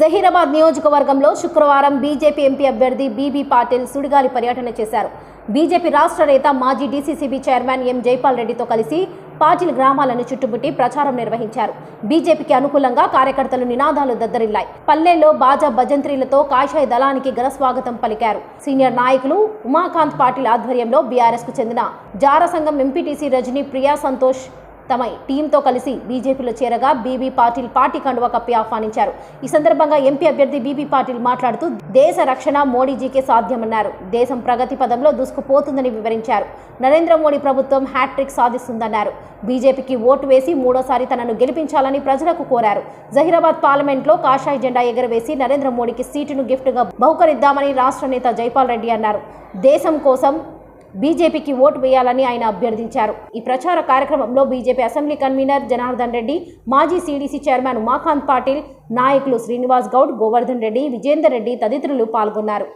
జహీరాబాద్ నియోజకవర్గంలో శుక్రవారం BJP MP అభ్యర్థి బీబీ పాటిల్ సుడిగాలి పర్యటన చేశారు. బీజేపీ రాష్ట్ర నేత మాజీ డీసీసీబీ చైర్మన్ ఎం జైపాల్ రెడ్డితో కలిసి పాటిల్ గ్రామాలను చుట్టుముట్టి ప్రచారం నిర్వహించారు. బీజేపీకి అనుకూలంగా కార్యకర్తలు నినాదాలు దద్దరిల్లాయి. పల్లెల్లో బాజా భజంత్రీలతో కాషాయ దళానికి ఘనస్వాగతం పలికారు. సీనియర్ నాయకులు ఉమాకాంత్ పాటిల్ ఆధ్వర్యంలో బీఆర్ఎస్కు చెందిన జార సంఘం ఎంపీటీసీ రజనీ ప్రియా సంతోష్ తమ టీంతో కలిసి బీజేపీలో చేరగా బీబీ పాటిల్ పార్టీ కండువా కప్పి ఆహ్వానించారు. ఈ సందర్భంగా ఎంపీ అభ్యర్థి బీబీ పాటిల్ మాట్లాడుతూ దేశ రక్షణ మోడీజీకే సాధ్యమన్నారు. దేశం ప్రగతి పదంలో దూసుకుపోతుందని వివరించారు. నరేంద్ర మోడీ ప్రభుత్వం హ్యాట్రిక్ సాధిస్తుందన్నారు. బీజేపీకి ఓటు వేసి మూడోసారి తనను గెలిపించాలని ప్రజలకు కోరారు. జహీరాబాద్ పార్లమెంట్లో కాషాయ జెండా ఎగరవేసి నరేంద్ర మోడీకి సీటును గిఫ్ట్గా బహుకరిద్దామని రాష్ట్ర నేత జైపాల్ రెడ్డి అన్నారు. దేశం కోసం బీజేపీకి ఓటు వేయాలని ఆయన అభ్యర్థించారు. ఈ ప్రచార కార్యక్రమంలో BJP assembly convener Janardhan Reddy మాజీ సీడీసీ చైర్మన్ ఉమాకాంత్ పాటిల్ నాయకులు శ్రీనివాస్ గౌడ్ గోవర్ధన్ రెడ్డి విజేందర్ రెడ్డి తదితరులు పాల్గొన్నారు.